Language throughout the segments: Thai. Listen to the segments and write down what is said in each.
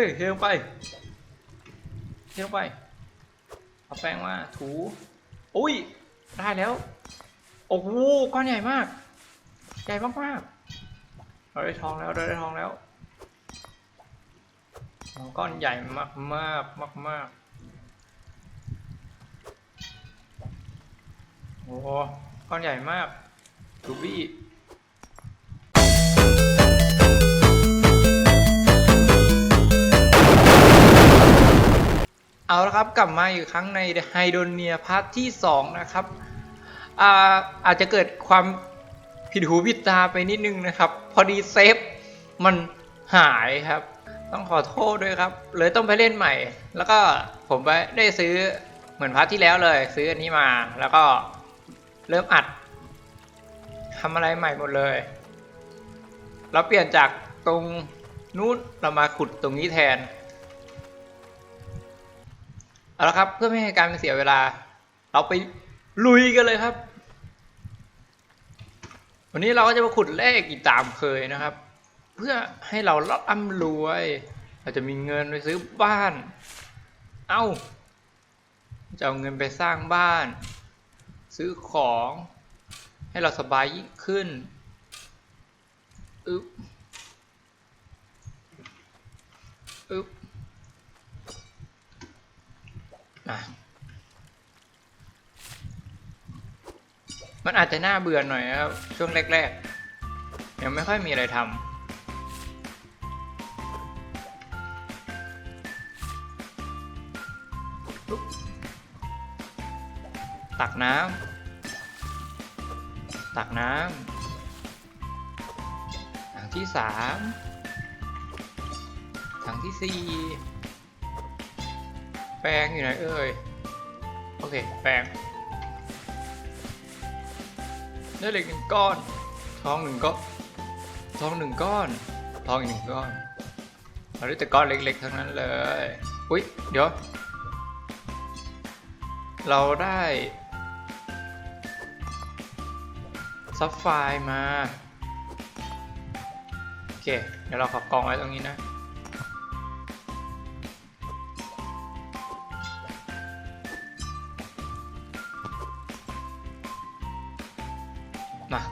ฮ้ยเทลงไปเทลงไปเอาแป้งมาถูอุ้ยได้แล้วโอ้โหก้อนใหญ่มาก ใหญ่มากๆเราได้ทองแล้วเราได้ทองแล้วก้อนใหญ่มากมากมากมากๆโอ้โหก้อนใหญ่มากรูบี้ เอาละครับกลับมาอีกครั้งในไฮโดรเนียพาร์ทที่ 2 นะครับอาอาจจะเกิดความผิดหูผิดตาไปนิดนึงนะครับ พอดีเซฟมันหายครับ ต้องขอโทษด้วยครับ เลยต้องไปเล่นใหม่ แล้วก็ผมไปได้ซื้อเหมือนพาร์ทที่แล้วเลย ซื้ออันนี้มาแล้วก็เริ่มอัดทำอะไรใหม่หมดเลยเราเปลี่ยนจากตรงนู้นเรามาขุดตรงนี้แทน เอาละครับเพื่อไม่ให้การเสียเวลา เราไปลุยกันเลยครับ วันนี้เราก็จะมาขุดเลขอีกตามเคยนะครับ เพื่อให้เราร่ำรวย เราจะมีเงินไปซื้อบ้าน เอ้าจะเอาเงินไปสร้างบ้าน ซื้อของ ให้เราสบายยิ่งขึ้นอึ๊บอึ๊บ มันอาจจะน่าเบื่อหน่อยนะครับ ช่วงแรกๆยังไม่ค่อยมีอะไรทำตักน้ำ ตักน้ำ ถังที่สามถังที่สี่แปลงอยู่ไหนเอ่ย โอเค แปลง ได้เหล็กหนึ่งก้อน ทองหนึ่งก้อนทองหนึ่งก้อน ทองอีกหนึ่งก้อนเราได้แต่ก้อนเล็กๆทั้งนั้นเลย อุ๊ย เดี๋ยว เราได้ซับไฟร์มา โอเค เดี๋ยวเราขอกองไว้ตรงนี้นะ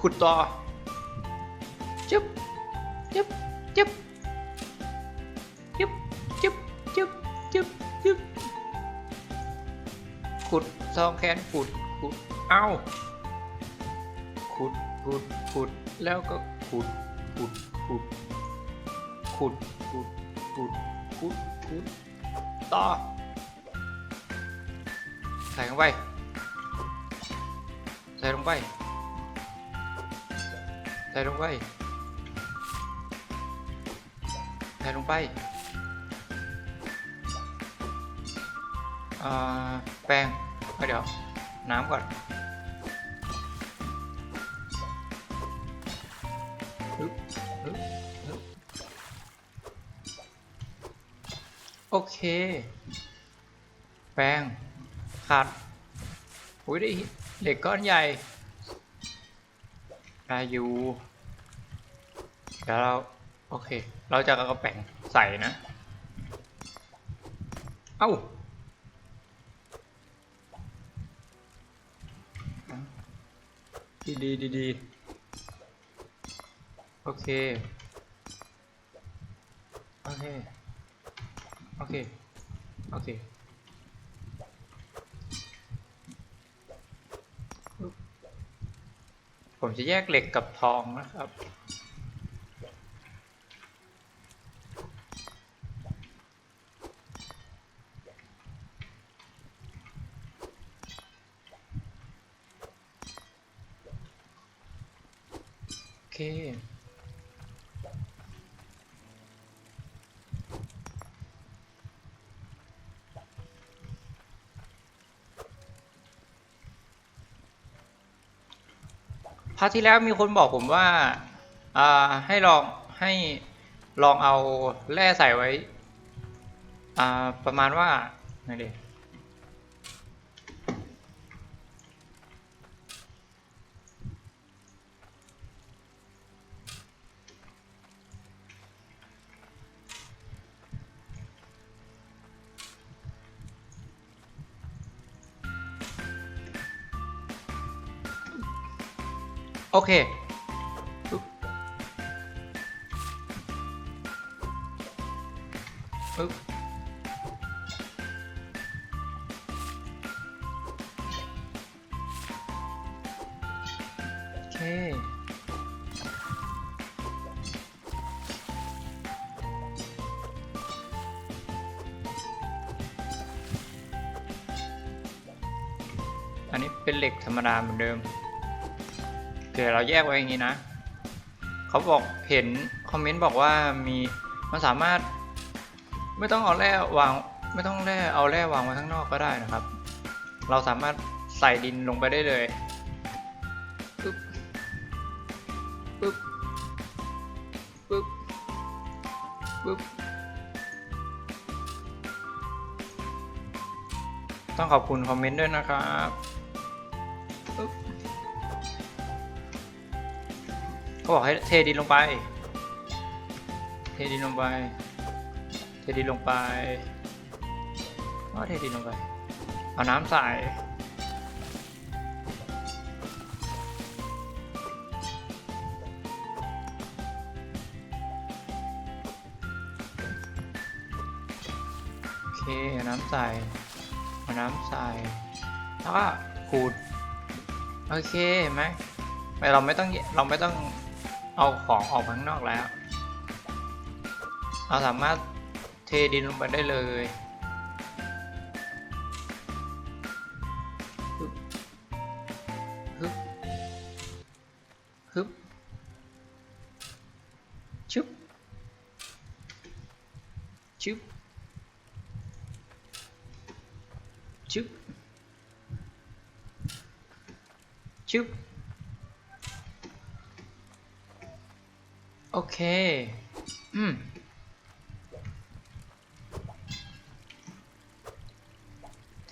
ขุดต่อจึ๊บจึ๊บจึ๊บจึ๊บจึ๊บจึ๊บจึ๊บจึ๊บขุดซองแคนขุดขุดเอ้าขุดขุดขุดแล้วก็ขุดขุดขุดขุดขุดขุดขุดขุดต่อใส่ลงไปใส่ลงไป ใส่ลงไปใส่ลงไปแป้งเดี๋ยว น้ำก่อนโอเค แป้งขาดอุ้ยได้เหล็กก้อนใหญ่ ได้อยู่เดี๋ยวเราโอเค เราจะเอากระแป้งใส่นะ เอ้าดีดีดีดีโอเค โอเค โอเค โอเค ผมจะแยกเหล็กกับทองนะครับ โอเค พาร์ทที่แล้วมีคนบอกผมว่าอ่าให้ลองให้ลองเอาแร่ใส่ไว้อ่าประมาณว่าไหนดี โอเค ปึ๊บ โอเค อันนี้เป็นเหล็กธรรมดาเหมือนเดิม โอเคเราแยกไว้อย่างนี้นะเขาบอกเห็นคอมเมนต์บอกว่ามีมันสามารถ ไม่ต้องเอาแร่วางไม่ต้องแร่เอาแร่วางไว้ข้างนอกก็ได้นะครับ เราสามารถใส่ดินลงไปได้เลยปึ๊บปึ๊บปึ๊บปึ๊บต้องขอบคุณคอมเมนต์ด้วยนะครับ เขาบอกให้เทดินลงไป เทดินลงไป เทดินลงไปเอาเทดินลงไป เอาน้ำใส่โอเคเอาน้ำใส่เอาน้ำใส่แล้วก็ขูด โอเคเห็นไหมไม่เราไม่ต้องเราไม่ต้อง เอาของออกข้างนอกแล้ว เราสามารถเทดินลงไปได้เลย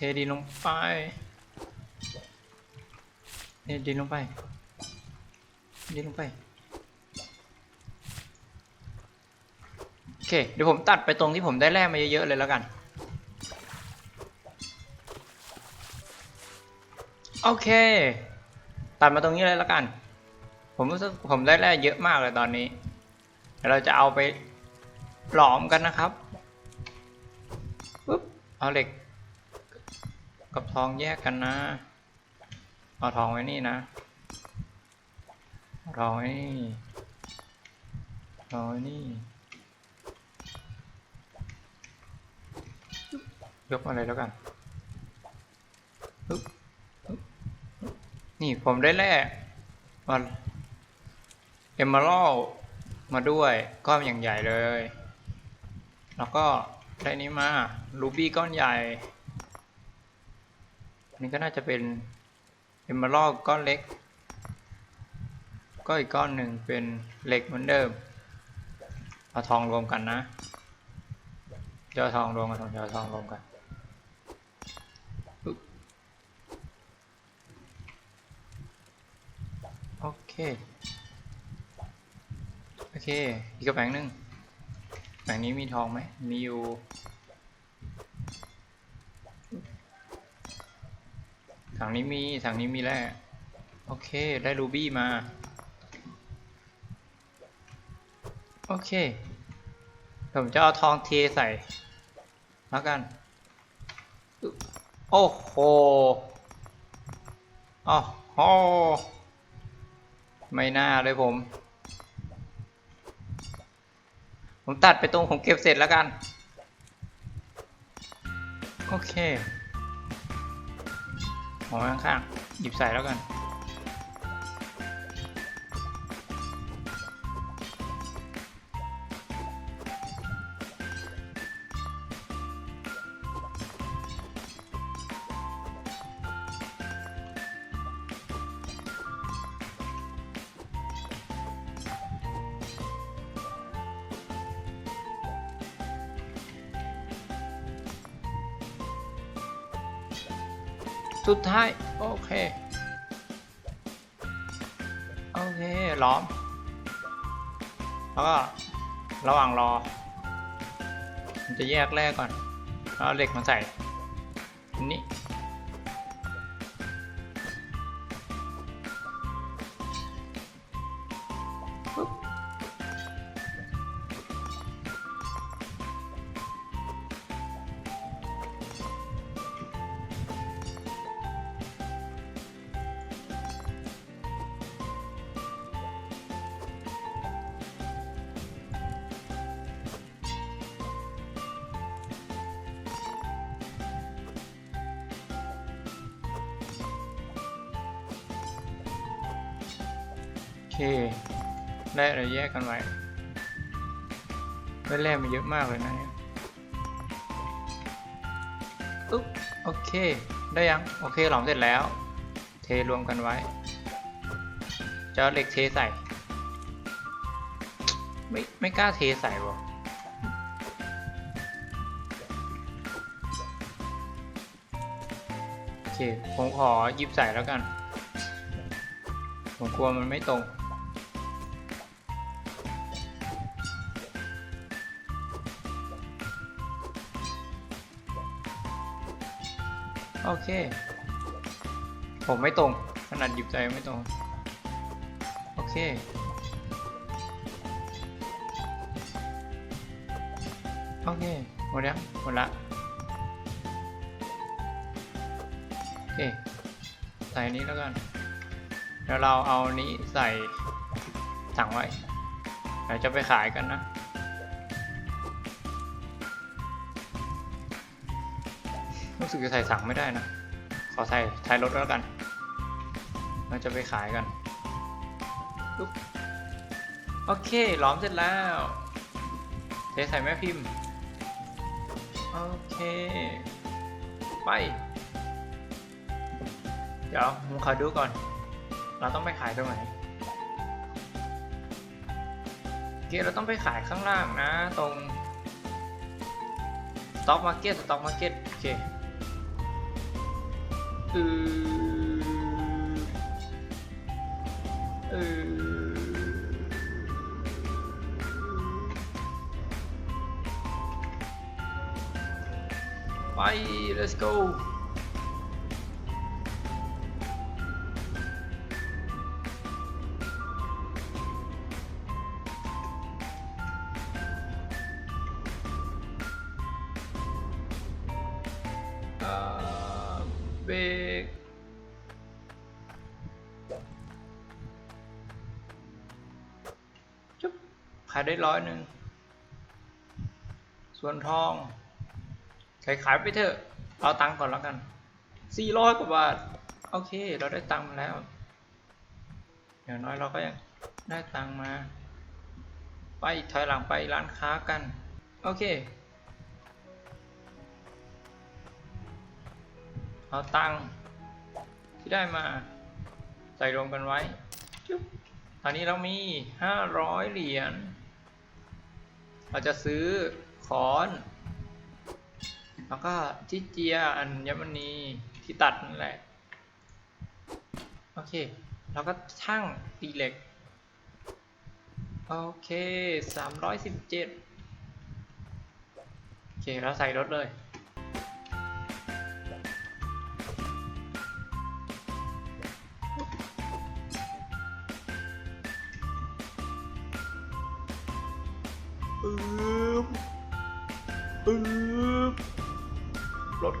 เทดินลงไป เทดินลงไป ดินลงไป โอเค เดี๋ยวผมตัดไปตรงที่ผมได้แร่มาเยอะๆเลยแล้วกัน โอเค ตัดมาตรงนี้เลยแล้วกัน ผมรู้สึกผมได้แร่เยอะมากเลยตอนนี้ เดี๋ยวเราจะเอาไปหลอมกันนะครับปุ๊บ เอาเหล็ก กับทองแยกกันนะ เอาทองไว้นี่นะเอาทองไว้นี่ทองไว้นี่ ยกมาเลยแล้วกัน นี่ผมได้แร่มาเอมเมอรัลมาด้วยก้อนอย่างใหญ่เลย แล้วก็ได้นี้มารูบี้ก้อนใหญ่ อันนี้ก็น่าจะเป็นเอมเมอรัลก้อนเล็ก ก็อีกก้อนหนึ่งเป็นเหล็กเหมือนเดิมเอาทองรวมกันนะเดี๋ยวเอทองรวมกันเดี๋ยวเอทองรวมกันโอเค โอเค อีกกระแบงหนึ่งแบงนี้มีทองไหมมีอยู่ ถังนี้มีถังนี้มีแร่โอเค ได้รูบี้มา โอเค ผมจะเอาทองเทใส่ แล้วกัน โอ้โหอ๋อโหไม่น่าเลยผม ผมตัดไปตรงผมเก็บเสร็จแล้วกัน โอเค หอข้างๆหยิบใส่แล้วกัน สุดท้าย โอเค โอเคล้อม แล้วก็ระหว่างรอ มันจะแยกแรกก่อน เอาเหล็กมาใส่ ได้อะไรแยกกันไว้ได้แร่มาเยอะมากเลยนะเนี่ยอุ๊บโอเค ได้ยัง โอเคหลอมเสร็จแล้ว เทรวมกันไว้จะเหล็กเทใส่ ไม่ไม่กล้าเทใส่วะโอเค ผมขอหยิบใส่แล้วกัน ผมกลัวมันไม่ตรง โอเค ผมไม่ตรง ขนาดหยิบใจไม่ตรง โอเค โอเค หมดยังหมดละ โอเค ใส่นนี้แล้วกันเดี๋ยวเราเอานี้ใส่ถังไว้เดี๋ยวจะไปขายกันนะ รู้สึกจะใส่ถังไม่ได้นะ ขอใส่ท้ายรถแล้วกัน เราจะไปขายกันโอเค หล้อมเสร็จแล้วเทใส่แม่พิมพ์ โอเค ไป เดี๋ยวผมขอดูก่อน เราต้องไปขายตรงไหนเคเราต้องไปขายข้างล่างนะ ตรงสต็อกมาร์เก็ตสต็อกมาร์เก็ตโอเค อืออือไป let's go วนทอง ขายขายไปเถอะ เอาตังค์ก่อนแล้วกันสี่ร้อยกว่าบาท โอเค เราได้ตังค์มาแล้ว อย่างน้อยเราก็ยังได้ตังค์มา ไปถอยหลังไปร้านค้ากัน โอเค เอาตังค์ที่ได้มา ใส่รวมกันไว้จุ๊บตอนนี้เรามี500เหรียญ เราจะซื้อ คอน แล้วก็จิเจียอัญมณีที่ตัดนั่นแหละ โอเค แล้วก็ช่างตีเหล็ก โอเค 317 โอเคเราใส่รถเลย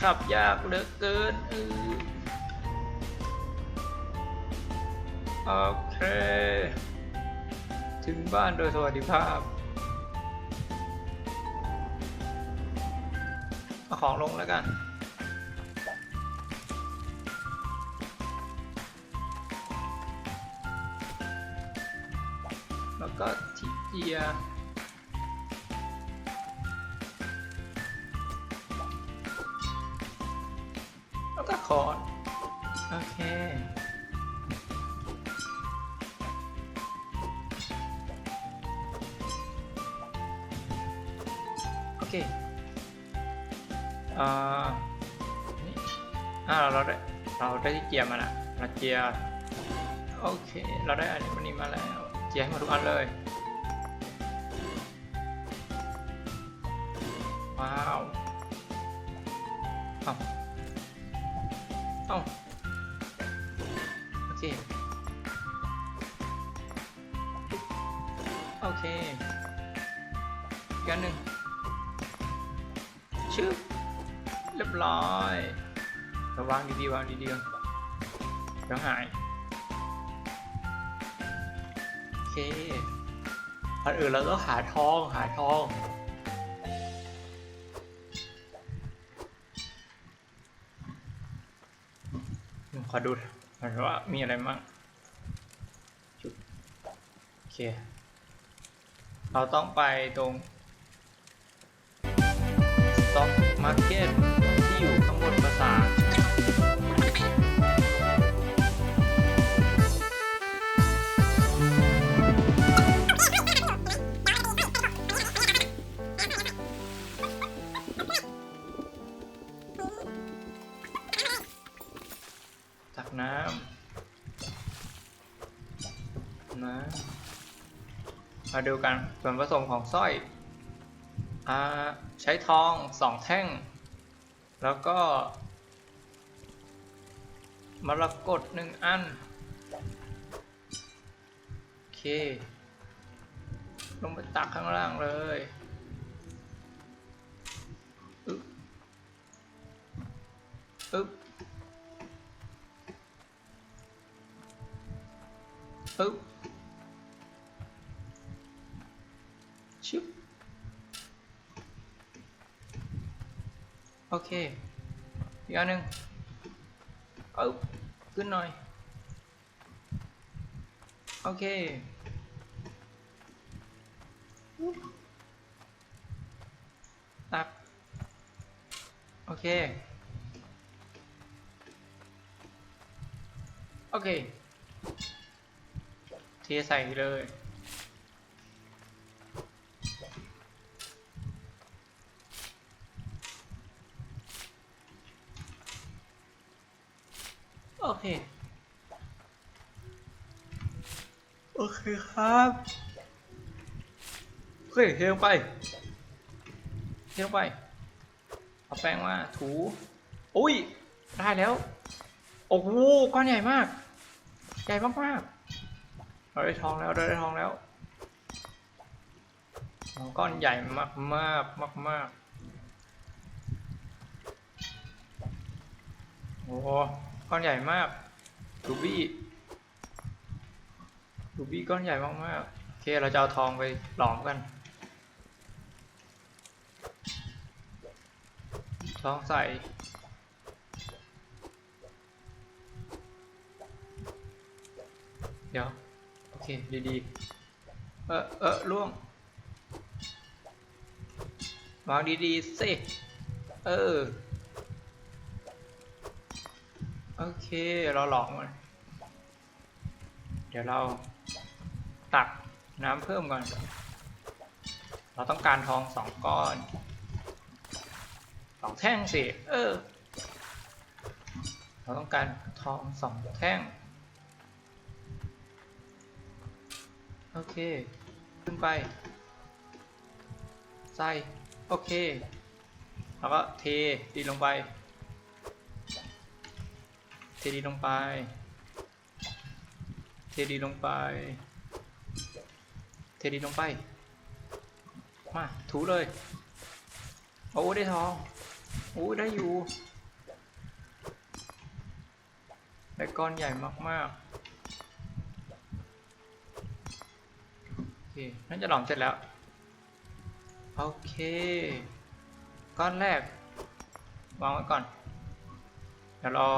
ขับยากเหลือเกินอโอเค ถึงบ้านโดยสวัสดิภาพเอาของลงแล้วกันแล้วก็ทีเจีย อร์ดโอเค โอเคอ่านี่อ่าเราได้ เราได้ที่เจียร์มาละเราเจียร์ โอเค เราได้อันนี้มาแล้วเจียร์ให้มดทุกอันเลย กันหนึ่งชึบเรียบร้อยระวางดีๆวางดีๆอนเดี๋ยวหาย โอเคอันอื่นเราต้องหาทองหาทองขอดูหน่อยว่ามีอะไรบ้างจุดเราต้องไปตรง Stock Market ที่อยู่ข้างบนปราสาทตักน้ำน้ำมาดูกันส่วนผสมของสร้อยอ่า ใช้ทองสองแท่ง แล้วก็มรกตหนึ่งอัน โอเค ลงไปตักข้างล่างเลยอึ๊บอึ๊บปึ๊บชึบ โอเคอีกอันหนึ่งปึ๊บขึ้นหน่อย โอเคตักโอเค โอเค เทใส่เลย เค โอเคครับโอเคเทลงไปเทลงไป เอาแป้งมาถูอุ้ย ได้แล้ว โอ้โหก้อนใหญ่มาก ใหญ่มากๆเราได้ทองแล้วเราได้ทองแล้วก้อนใหญ่มากมากมากมากๆโอ้ ก้อนใหญ่มากรูบี้รูบี้ก้อนใหญ่มากมากๆโอเคเราจะเอาทองไปหลอมกัน ทองใส่เดี๋ยว โอเค ดีๆ เออเออล่วงวางดีๆสิเออ โอเค เราหลอกมัน เดี๋ยวเราตักน้ำเพิ่มก่อน เราต้องการทองสองก้อน สองแท่งสิ เออ เราต้องการทองสองแท่ง โอเค ขึ้นไป ใส่ โอเค แล้วก็เทดีลงไป เทดีลงไป เทดีลงไป เทดีลงไป มาถูเลยโอ้ได้ทองโอ้ได้อยู่ได้ก้อนใหญ่มากๆ โอเคน่าจะหลอมเสร็จแล้ว โอเค ก้อนแรก วางไว้ก่อน เดี๋ยวรอ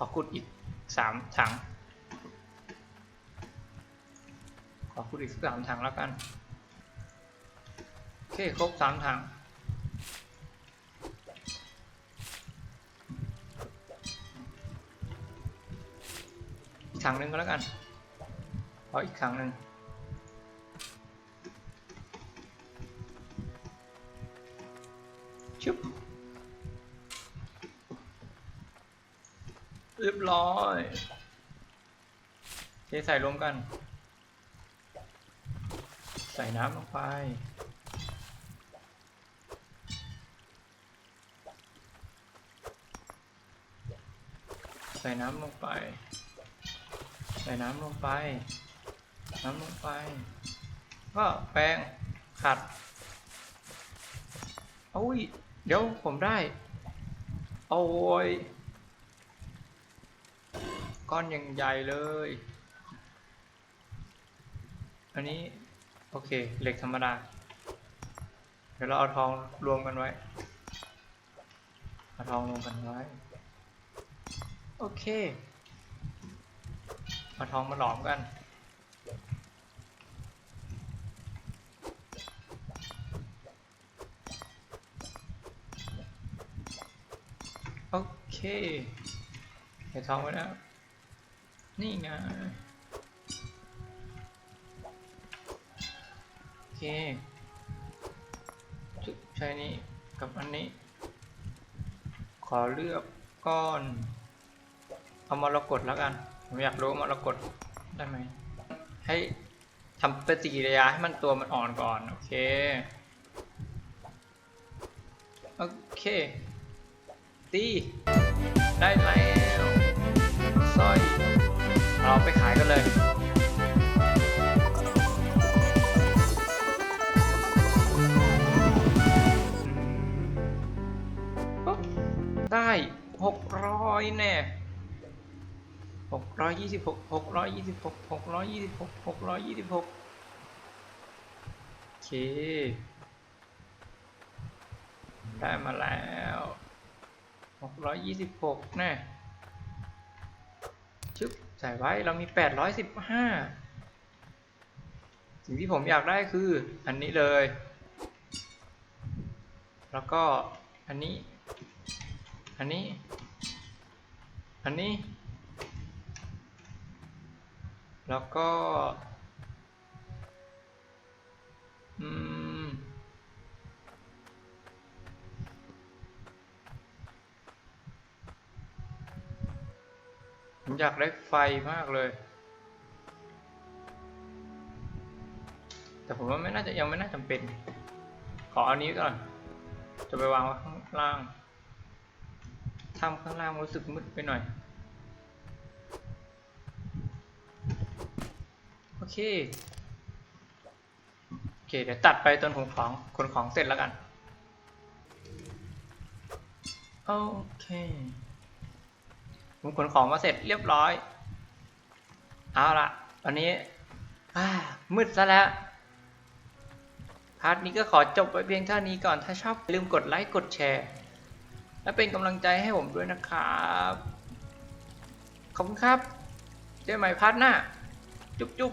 ขอขุดอีกสามถัง ขอขุดอีกสามถังแล้วกัน โอเคครบสามถัง อีกถังหนึ่งก็แล้วกันขออีกถังหนึ่ง ร้อยเทใส่รวมกัน ใส่น้ำลงไปใส่น้ำลงไป ใส่น้ำลงไป น้ำลงไป ก็แป้งขัดโอ้ย เดี๋ยวผมได้ โอ้ย ก้อนยังใหญ่เลย อันนี้ โอเค เหล็กธรรมดา เดี๋ยวเราเอาทองรวมกันไว้ เอาทองรวมกันไว้ โอเค เอาทองมาหลอมกันโอเค เดี๋ทองไว้นะ นี่ไง โอเคจุดใช้นี้กับอันนี้ ขอเลือกก้อน เอามรกตแล้วกัน ผมอยากรู้ว่ามรกตได้ไหม ให้ทำปฏิกิริยาให้มันตัวมันอ่อนก่อน โอเค โอเค ตี ได้แล้วสร้อย เราไปขายกันเลยได้หกร้อยแน่หกร้อยยี่สิบหกหกร้อยยี่สิบหกหกร้อยยี่สิบหกหกร้อยยี่สิบหกโอเค ได้มาแล้วหกร้อยยี่สิบหกแน่ชึบ ใส่ไว้เรามีแปดร้อยสิบห้าสิ่งที่ผมอยากได้คืออันนี้เลย แล้วก็อันนี้ อันนี้ อันนี้ แล้วก็ อืม อยากได้ไฟมากเลย แต่ผมว่าไม่น่าจะยังไม่น่าจำเป็น ขออันนี้ก่อน จะไปวางไว้ข้างล่างทำข้างล่างรู้สึกมืดไปหน่อย โอเค โอเค เดี๋ยวตัดไปจนผมของขนของเสร็จแล้วกัน โอเค ผมขนของมาเสร็จเรียบร้อย เอาละวันนี้มืดซะแล้ว พาร์ทนี้ก็ขอจบไว้เพียงเท่านี้ก่อน ถ้าชอบลืมกดไลค์กดแชร์ และเป็นกำลังใจให้ผมด้วยนะครับ ขอบคุณครับ เจอกันใหม่พาร์ทหน้า จุ๊บจุ๊บ